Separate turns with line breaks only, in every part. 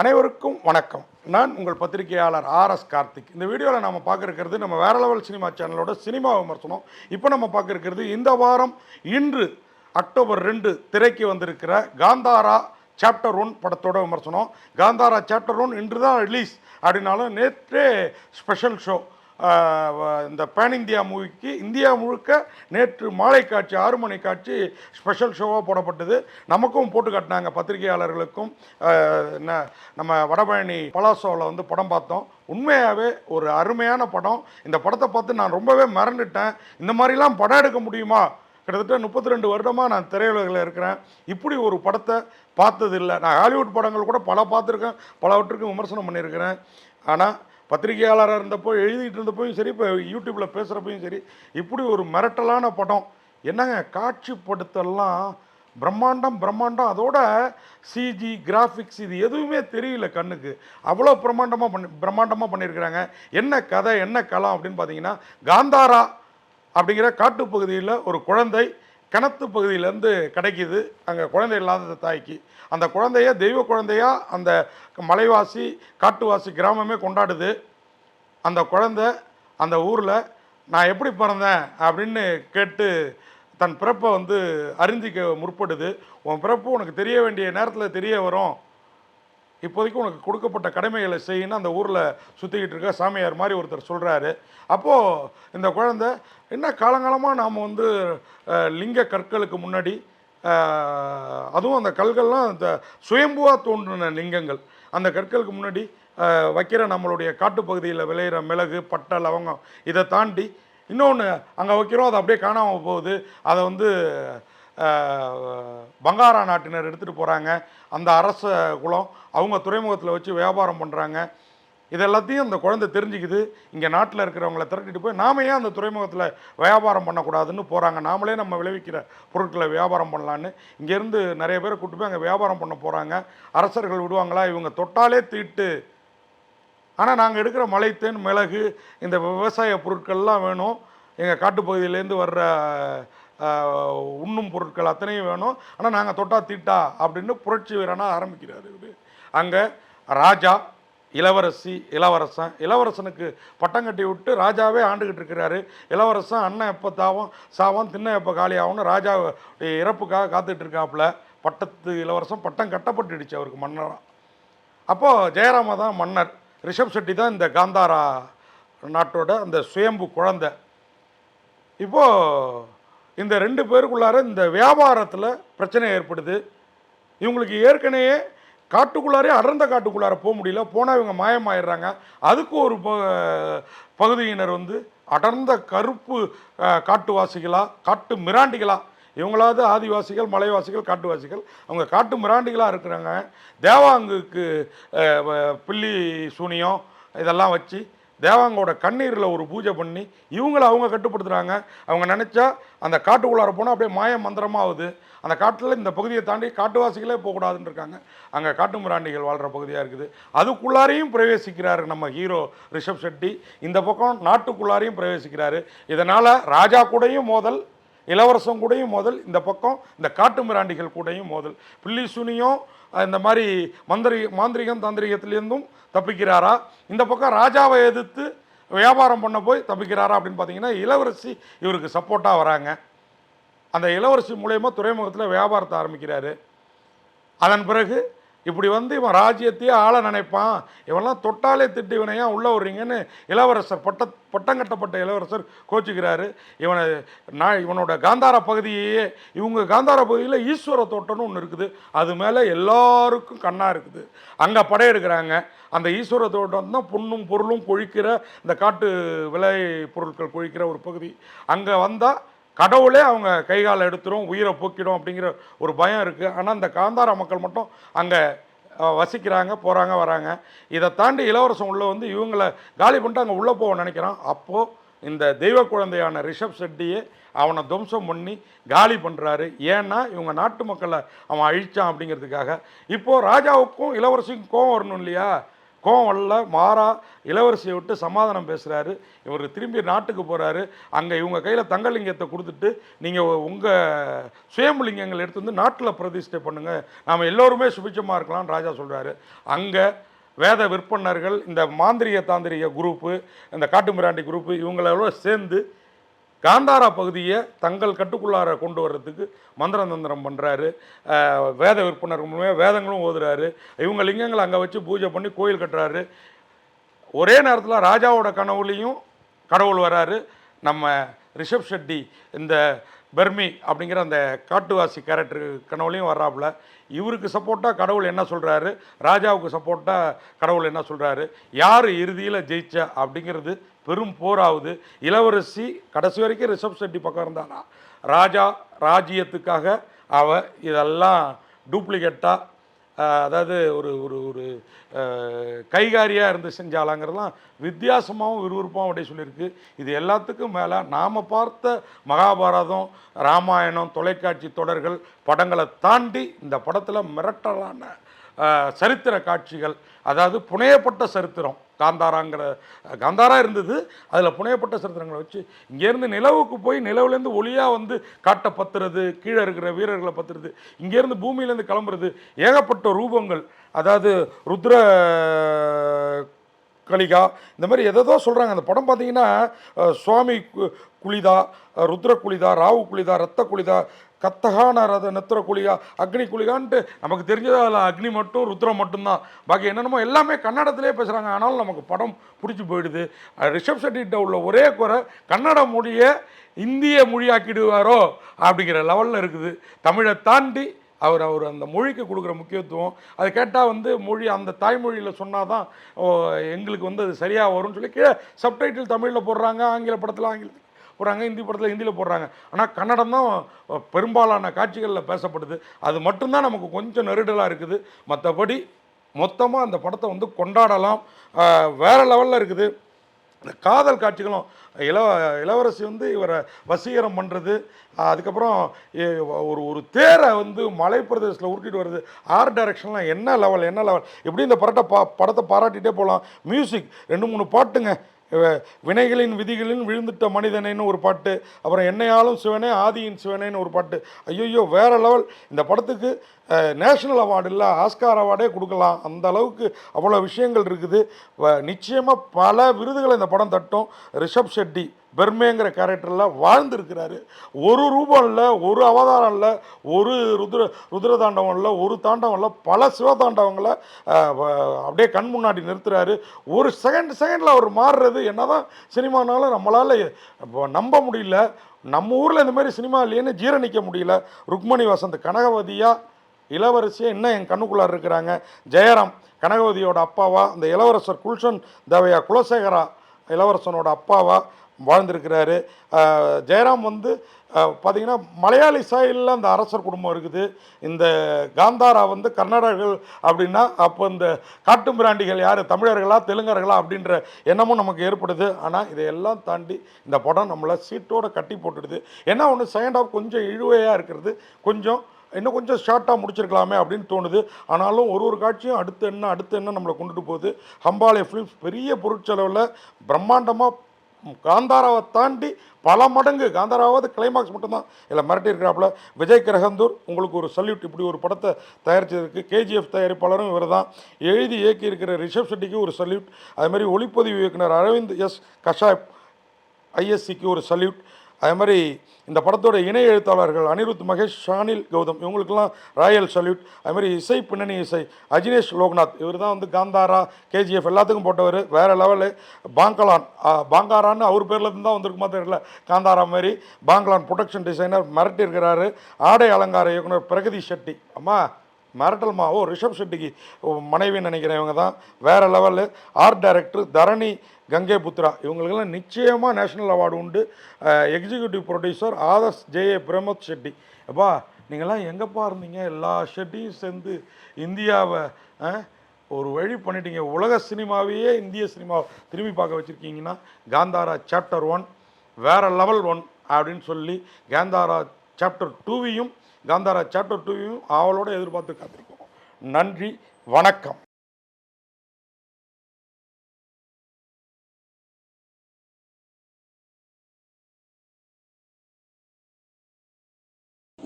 அனைவருக்கும் வணக்கம். நான் உங்கள் பத்திரிகையாளர் ஆர்எஸ் கார்த்திக். இந்த வீடியோவில் நம்ம பார்க்குறது நம்ம வேற லெவல் சினிமா சேனலோட சினிமா விமர்சனம். இப்போ நம்ம பார்க்குறது இந்த வாரம் இன்று அக்டோபர் ரெண்டு திரைக்கு வந்திருக்கிற காந்தாரா சாப்டர் ஒன் படத்தோட விமர்சனம். காந்தாரா சாப்டர் ஒன் இன்று தான் ரிலீஸ் அப்படின்னாலும் நேற்றே ஸ்பெஷல் ஷோ இந்த பேன் இந்தியா மூவிக்கு இந்தியா முழுக்க நேற்று மாலை காட்சி ஆறு மணி காட்சி ஸ்பெஷல் ஷோவாக போடப்பட்டது. நமக்கும் போட்டு காட்டினாங்க பத்திரிகையாளர்களுக்கும். என்ன நம்ம வடபழனி பலாசோவில் வந்து படம் பார்த்தோம். உண்மையாகவே ஒரு அருமையான படம். இந்த படத்தை பார்த்து நான் ரொம்பவே மறந்துட்டேன். இந்த மாதிரிலாம் படம் எடுக்க முடியுமா? கிட்டத்தட்ட முப்பத்தி ரெண்டு வருடமாக நான் திரையுலகில் இருக்கிறேன். இப்படி ஒரு படத்தை பார்த்ததில்லை. நான் ஹாலிவுட் படங்கள் கூட பல பார்த்துருக்கேன் பலவற்றுக்கும் விமர்சனம் பண்ணியிருக்கிறேன். ஆனால் பத்திரிகையாளராக இருந்தப்போ எழுதிட்டு இருந்தப்போயும் சரி இப்போ யூடியூப்பில் பேசுகிறப்பையும் சரி இப்படி ஒரு மிரட்டலான படம். என்னங்க காட்சிப்படுத்தலாம் பிரம்மாண்டம் பிரம்மாண்டம். அதோட சிஜி கிராஃபிக்ஸ் இது எதுவுமே தெரியல கண்ணுக்கு. அவ்வளோ பிரம்மாண்டமாக பண்ணி பிரம்மாண்டமாக பண்ணியிருக்கிறாங்க. என்ன கதை என்ன கலாம் அப்படின்னு பார்த்தீங்கன்னா காந்தாரா அப்படிங்கிற காட்டுப்பகுதியில் ஒரு குழந்தை கிணத்து பகுதியிலேருந்து கிடைக்கிது. அங்கே குழந்தை இல்லாத தாய்க்கு. அந்த குழந்தைய தெய்வ குழந்தையா அந்த மலைவாசி காட்டுவாசி கிராமமே கொண்டாடுது. அந்த குழந்தை அந்த ஊரில் நான் எப்படி பிறந்தேன்? அப்படின்னு கேட்டு தன் பிறப்பை வந்து அறிஞ்சிக்க முற்படுது. உன் பிறப்பு உனக்கு தெரிய வேண்டிய நேரத்தில் தெரிய வரும். இப்போதைக்கு உனக்கு கொடுக்கப்பட்ட கடமைகளை செய்யின்னு அந்த ஊரில் சுற்றிக்கிட்டு இருக்க சாமியார் மாதிரி ஒருத்தர் சொல்கிறாரு அப்போது இந்த குழந்தை என்ன காலங்காலமாக நாம் வந்து லிங்க கற்களுக்கு முன்னாடி அதுவும் அந்த கல்கள்லாம் இந்த சுயம்புவாக தோன்றின லிங்கங்கள். அந்த கற்களுக்கு முன்னாடி வைக்கிற நம்மளுடைய காட்டுப்பகுதியில் விளையிற மிளகு பட்டை லவங்கம் இதை தாண்டி இன்னொன்று அங்கே வைக்கிறோம் அது அப்படியே காணாமல் போகுது. அதை வந்து பங்காரா நாட்டினர் எடுத்துகிட்டு போகிறாங்க அந்த அரச குலம் அவங்க துறைமுகத்தில் வச்சு வியாபாரம் பண்ணுறாங்க இது எல்லாத்தையும் அந்த குழந்தை தெரிஞ்சுக்குது. இங்கே நாட்டில் இருக்கிறவங்கள திரட்டிட்டு போய் நாம ஏன் அந்த துறைமுகத்தில் வியாபாரம் பண்ணக்கூடாதுன்னு போகிறாங்க நாமளே நம்ம விளைவிக்கிற பொருட்களை வியாபாரம் பண்ணலான்னு. இங்கேருந்து நிறைய பேரை கூட்டு போய் அங்கே வியாபாரம் பண்ண போகிறாங்க அரசர்கள் விடுவாங்களா? இவங்க தொட்டாலே தீட்டு. ஆனால் நாங்கள் எடுக்கிற மலைத்தேன் மிளகு இந்த விவசாய பொருட்கள்லாம் வேணும். எங்கள் காட்டுப்பகுதியிலேருந்து வர்ற உண்ணும் பொருட்கள் அத்தனையும் வேணும். ஆனால் நாங்கள் தொட்டா தீட்டா அப்படின்னு புரட்சி வீரனாக ஆரம்பிக்கிறார் இவர். அங்கே ராஜா இளவரசி இளவரசன் இளவரசனுக்கு பட்டம் கட்டி விட்டு ராஜாவே ஆண்டுகிட்டு இருக்கிறாரு. இளவரசன் அண்ணன் எப்போ தாவும் சாவான் தின்ன எப்போ காலியாகும்னு ராஜா இறப்புக்காக காத்துட்டு இருக்காப்புல. பட்டத்து இளவரசன் பட்டம் கட்டப்பட்டுடுச்சு அவருக்கு மன்னராக அப்போது ஜெயராம தான் மன்னர். ரிஷப் செட்டி தான் இந்த காந்தாரா நாட்டோட அந்த சுயம்பு குழந்தை. இப்போது இந்த ரெண்டு பேருக்குள்ளார இந்த வியாபாரத்தில் பிரச்சனை ஏற்படுது. இவங்களுக்கு ஏற்கனவே காட்டுக்குள்ளாரே அடர்ந்த காட்டுக்குள்ளார போக முடியல. போனால் இவங்க மாயமாயிடுறாங்க. அதுக்கு ஒரு ப- பகுதியினர் வந்து அடர்ந்த கருப்பு காட்டுவாசிகளாக காட்டு மிராண்டிகளாக இவங்களாவது ஆதிவாசிகள் மலைவாசிகள் காட்டுவாசிகள் அவங்க காட்டு மிராண்டிகளாக இருக்கிறாங்க. தேவாங்குக்கு பில்லி சூனியம் இதெல்லாம் வச்சு தேவாங்கோட கண்ணீரில் ஒரு பூஜை பண்ணி இவங்கள அவங்க கட்டுப்படுத்துகிறாங்க அவங்க நினச்சா அந்த காட்டுக்குள்ளார போனால் அப்படியே மாய மந்திரமாக ஆகுது அந்த காட்டில் இந்த பகுதியை தாண்டி காட்டுவாசிகளே போகக்கூடாதுன்னு இருக்காங்க அங்கே காட்டு மிராண்டிகள் வாழ்கிற பகுதியாக இருக்குது. அதுக்குள்ளாரையும் பிரவேசிக்கிறாரு நம்ம ஹீரோ ரிஷப் செட்டி இந்த பக்கம் நாட்டுக்குள்ளாரையும் பிரவேசிக்கிறாரு. இதனால் ராஜா கூடயும் மோதல் இளவரசன் கூடயும் மோதல் இந்த பக்கம் இந்த காட்டு மிராண்டிகள் கூடயும் மோதல். பில்லி சுனியும் இந்த மாதிரி மந்திரி மாந்திரிகம் தாந்திரிகத்திலேருந்தும் தப்பிக்கிறாரா? இந்த பக்கம் ராஜாவை எதிர்த்து வியாபாரம் பண்ண போய் தப்பிக்கிறாரா அப்படின்னு பார்த்தீங்கன்னா இளவரசி இவருக்கு சப்போர்ட்டாக வராங்க. அந்த இளவரசி மூலயமா துறைமுகத்தில் வியாபாரத்தை ஆரம்பிக்கிறாரு. அதன் பிறகு இப்படி வந்து இவன் ராஜ்யத்தையே ஆள நினைப்பான். இவன்லாம் தொட்டாலே திட்டு இவனை ஏன் வர்றீங்கன்னு இளவரசர் பட்ட பட்டம் கட்டப்பட்ட இளவரசர் கோச்சுக்கிறாரு. இவனை நான் இவனோட காந்தார பகுதியையே இவங்க காந்தார பகுதியில் ஈஸ்வர தோட்டம்னு ஒன்று இருக்குது. அது மேலே எல்லாருக்கும் கண்ணாக இருக்குது. அங்கே படையெடுக்கிறாங்க. அந்த ஈஸ்வர தோட்டம் தான் பொண்ணும் பொருளும் கொழிக்கிற இந்த காட்டு விலை பொருட்கள் கொழிக்கிற ஒரு பகுதி. அங்கே வந்தால் கடவுளே அவங்க கை காலை எடுத்துரும் உயிரை போக்கிடும் அப்படிங்கிற ஒரு பயம் இருக்குது ஆனால் இந்த காந்தார மக்கள் மட்டும் அங்கே வசிக்கிறாங்க போகிறாங்க வராங்க. இதை தாண்டி இளவரசன் உள்ளே வந்து இவங்களை காலி பண்ணிட்டு அங்கே உள்ளே போக நினைக்கிறான். அப்போது இந்த தெய்வ குழந்தையான ரிஷப் செட்டியே அவனை துவம்சம் பண்ணி காலி பண்ணுறாரு ஏன்னா இவங்க நாட்டு மக்களை அவன் அழிச்சான் அப்படிங்கிறதுக்காக. இப்போது ராஜாவுக்கும் இளவரசிக்கும் கோவம் வரணும் இல்லையா? கோவம் வரல மாறா இளவரசியை விட்டு சமாதானம் பேசுகிறாரு இவர் திரும்பி நாட்டுக்கு போகிறாரு அங்கே இவங்க கையில் தங்கலிங்கத்தை கொடுத்துட்டு நீங்கள் உங்கள் சுயம்புலிங்கங்களை எடுத்து வந்து நாட்டில் பிரதிஷ்டை பண்ணுங்கள் நாம் எல்லோருமே சுபிச்சமாக இருக்கலாம்னு ராஜா சொல்கிறாரு அங்கே வேத விற்பனர்கள் இந்த மாந்திரிக தாந்திரிக குரூப்பு இந்த காட்டுமிராண்டி குரூப்பு இவங்களோட சேர்ந்து காந்தாரா பகுதியை தங்கள் கட்டுக்குள்ளார கொண்டு வர்றதுக்கு மந்திரதந்திரம் பண்ணுறாரு வேத விற்பனர் மூலமாக வேதங்களும் ஓதுறாரு. இவங்க லிங்கங்களை அங்கே வச்சு பூஜை பண்ணி கோயில் கட்டுறாரு. ஒரே நேரத்தில் ராஜாவோட கனவுலையும் கடவுள் வராரு. நம்ம ரிஷப் ஷெட்டி இந்த பெர்மி அப்படிங்கிற அந்த காட்டுவாசி கேரக்டர் கனவுலையும் வர்றாப்புல. இவருக்கு சப்போர்ட்டாக கடவுள் என்ன சொல்கிறாரு ராஜாவுக்கு சப்போர்ட்டாக கடவுள் என்ன சொல்கிறாரு யார் இறுதியில் ஜெயிச்சா அப்படிங்கிறது பெரும் போராகுது இளவரசி கடைசி வரைக்கும் ரிஷப் செட்டி பக்கம் இருந்தானா? ராஜா ராஜ்யத்துக்காக அவ இதெல்லாம் டூப்ளிகேட்டாக அதாவது ஒரு ஒரு ஒரு கைகாரியாக இருந்து செஞ்சாலாங்கிறதுலாம் வித்தியாசமாகவும் விறுவிறுப்பாகவும் அப்படியே சொல்லியிருக்கு. இது எல்லாத்துக்கும் மேலே நாம் பார்த்த மகாபாரதம் ராமாயணம் தொலைக்காட்சி தொடர்கள் படங்களை தாண்டி இந்த படத்தில் மிரட்டலான சரித்திர காட்சிகள் அதாவது புனையப்பட்ட சரித்திரம் காந்தாராங்கிற காந்தாரா இருந்தது. அதில் புனையப்பட்ட சரித்திரங்களை வச்சு இங்கேருந்து நிலவுக்கு போய் நிலவுலேருந்து ஒளியாக வந்து காட்டை பத்துறது கீழே இருக்கிற வீரர்களை பத்துறது இங்கேருந்து பூமியிலேருந்து கிளம்புறது ஏகப்பட்ட ரூபங்கள். அதாவது ருத்ர கலிகா இந்த மாதிரி எதோ சொல்கிறாங்க அந்த படம் பார்த்தீங்கன்னா சுவாமி குளிதா ருத்ர குளிதா ராவு குளிதா ரத்த குளிதா கத்தகான ரத நத்திர குழிகா அக்னி குழிகான்ட்டு நமக்கு தெரிஞ்சது அதில் அக்னி மட்டும் ருத்ரம் மட்டும்தான். பாக்கி என்னென்னமோ எல்லாமே கன்னடத்திலே பேசுகிறாங்க ஆனாலும் நமக்கு படம் பிடிச்சி போயிடுது. ரிஷப் செட்டிகிட்ட உள்ள ஒரே குறை கன்னட மொழியை இந்திய மொழியாக்கிடுவாரோ அப்படிங்கிற லெவலில் இருக்குது. தமிழை தாண்டி அவர் அவர் அந்த மொழிக்கு கொடுக்குற முக்கியத்துவம். அதை கேட்டால் வந்து மொழி அந்த தாய்மொழியில் சொன்னால் தான் எங்களுக்கு வந்து அது சரியாக வரும்னு சொல்லி கீழே சப்டைட்டில் தமிழில் போடுறாங்க ஆங்கில படத்தில் ஆங்கிலத்தில். போடுறாங்க ஹிந்தி படத்தில் ஹிந்தியில் போடுறாங்க. ஆனால் கன்னடம் தான் பெரும்பாலான காட்சிகளில் பேசப்படுது. அது மட்டும்தான் நமக்கு கொஞ்சம் நெருடலாக இருக்குது. மற்றபடி மொத்தமாக அந்த படத்தை வந்து கொண்டாடலாம். வேறு லெவலில் இருக்குது. இந்த காதல் காட்சிகளும் இளவ இளவரசி வந்து இவரை வசீகரம் பண்ணுறது அதுக்கப்புறம் ஒரு ஒரு தேரை வந்து மலை பிரதேசத்தில் உருட்டிட்டு வருது ஆர்ட் டைரக்ஷன்லாம் என்ன லெவல் என்ன லெவல் எப்படி இந்த படத்தை பா படத்தை பாராட்டிகிட்டே போகலாம். மியூசிக் ரெண்டு மூணு பாட்டுங்க. வினைகளின் விதிகளின் விழுந்துட்ட மனிதனேன்னு ஒரு பாட்டு அப்புறம் என்னையாலும் சிவனே ஆதியின் சிவனேன்னு ஒரு பாட்டு. ஐயோ வேறு லெவல். இந்த படத்துக்கு நேஷ்னல் அவார்டு இல்லை ஆஸ்கார் அவார்டே கொடுக்கலாம். அந்த அளவுக்கு அவ்வளோ விஷயங்கள் இருக்குது. நிச்சயமாக பல விருதுகளை இந்த படம் தட்டும். ரிஷப் ஷெட்டி பெர்மேங்கிற கேரக்டரில் வாழ்ந்துருக்கிறாரு. ஒரு ரூபம் இல்லை ஒரு அவதாரம் இல்லை ஒரு ருத்ர ருத்ர தாண்டவம் இல்லை ஒரு தாண்டவம் இல்லை பல சிவ தாண்டவங்களை அப்படியே கண் முன்னாடி நிறுத்துறாரு. ஒரு செகண்ட் செகண்டில் அவர் மாறுறது என்ன தான் சினிமானாலும் நம்மளால் நம்ப முடியல. நம்ம ஊரில் இந்த மாதிரி சினிமா இல்லையேன்னு ஜீரணிக்க முடியல. ருக்மணி வசந்த் கனகவதியாக இளவரசியாக இன்னும் என் கண்ணுக்குள்ளார் இருக்கிறாங்க? ஜெயராம் கனகவதியோட அப்பாவா? இந்த இளவரசர் குல்ஷன் தேவையா? குலசேகரா இளவரசனோட அப்பாவா? வாழ்ந்திருக்கிறாரு. ஜெயராம் வந்து பார்த்திங்கன்னா மலையாளி சாயலில் அந்த அரசர் குடும்பம் இருக்குது. இந்த காந்தாரா வந்து கர்நாடகர்கள் அப்படின்னா அப்போ இந்த காட்டு பிராண்டிகள் யார்? தமிழர்களா தெலுங்கர்களா அப்படின்ற எண்ணமும் நமக்கு ஏற்படுது. ஆனால் இதையெல்லாம் தாண்டி இந்த படம் நம்மளை சீட்டோடு கட்டி போட்டுடுது. என்ன ஒன்று செகண்ட் ஆஃப் கொஞ்சம் இழுவையாக இருக்கிறது. கொஞ்சம் இன்னும் கொஞ்சம் ஷார்ட்டாக முடிச்சிருக்கலாமே அப்படின்னு தோணுது. ஆனாலும் ஒரு ஒரு காட்சியும் அடுத்து என்ன அடுத்து என்ன நம்மளை கொண்டுட்டு போகுது. ஹம்பாலே ஃபிலிம்ஸ் பெரிய பொருட்செலவில் பிரம்மாண்டமாக காந்தாராவை தாண்டி பல மடங்கு காந்தாராவது கிளைமாக்ஸ் மட்டும்தான். இல்லை மிரட்டி இருக்கிறாப்புல விஜய் கிரகந்தூர் உங்களுக்கு ஒரு சல்யூட் இப்படி ஒரு படத்தை தயாரித்ததுக்கு கேஜிஎஃப் தயாரிப்பாளரும் இவர் தான் எழுதி இயக்கி இருக்கிற ரிஷப் செட்டிக்கு ஒரு சல்யூட் அதுமாதிரி ஒளிப்பதிவு இயக்குனர் அரவிந்த் எஸ் கஷாப் ஐஎஸ்சிக்கு ஒரு சல்யூட் அதே மாதிரி இந்த படத்தோட இணை எழுத்தாளர்கள் அனிருத் மகேஷ் ஷானில் கௌதம் இவங்களுக்கெல்லாம் ராயல் சல்யூட். அதுமாதிரி இசை பின்னணி இசை அஜினேஷ் லோக்நாத் இவர் தான் வந்து காந்தாரா கேஜிஎஃப் எல்லாத்துக்கும் போட்டவர். வேறு லெவலு பாங்கலான் பாங்காரான்னு அவர் பேரில் இருந்து தான் வந்திருக்குமா தெரியல. காந்தாரா மாதிரி பாங்கலான் ப்ரொடக்ஷன் டிசைனர் மிரட்டியிருக்கிறாரு. ஆடை அலங்கார இயக்குனர் பிரகதி ஷெட்டி. அம்மா மிரட்டல் மாவோ ரிஷப் ஷெட்டிக்கு மனைவின்னு நினைக்கிறேன் இவங்க தான். வேறு level. Art director Dharani Gangai Putra இவங்களுக்கெல்லாம் நிச்சயமாக நேஷ்னல் அவார்டு உண்டு. Executive producer Adarsh Jaya Pramod Shetty. அப்பா நீங்களாம் எங்கேப்பா இருந்தீங்க? எல்லா ஷெட்டியும் சேர்ந்து இந்தியாவை ஒரு வழி பண்ணிட்டீங்க. உலக சினிமாவையே இந்திய சினிமாவை திரும்பி பார்க்க வச்சுருக்கீங்கன்னா காந்தாரா சாப்டர் ஒன் வேறு லெவல் ஒன் அப்படின்னு சொல்லி காந்தாரா சாப்டர் டூவையும் காந்தாரா சாப்டர் டூவையும் ஆவலோடு எதிர்பார்த்து காத்திருக்கோம். நன்றி வணக்கம்.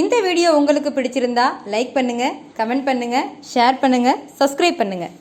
இந்த வீடியோ உங்களுக்கு பிடிச்சிருந்தா லைக் பண்ணுங்கள் கமெண்ட் பண்ணுங்கள் ஷேர் பண்ணுங்கள் சப்ஸ்கிரைப் பண்ணுங்கள்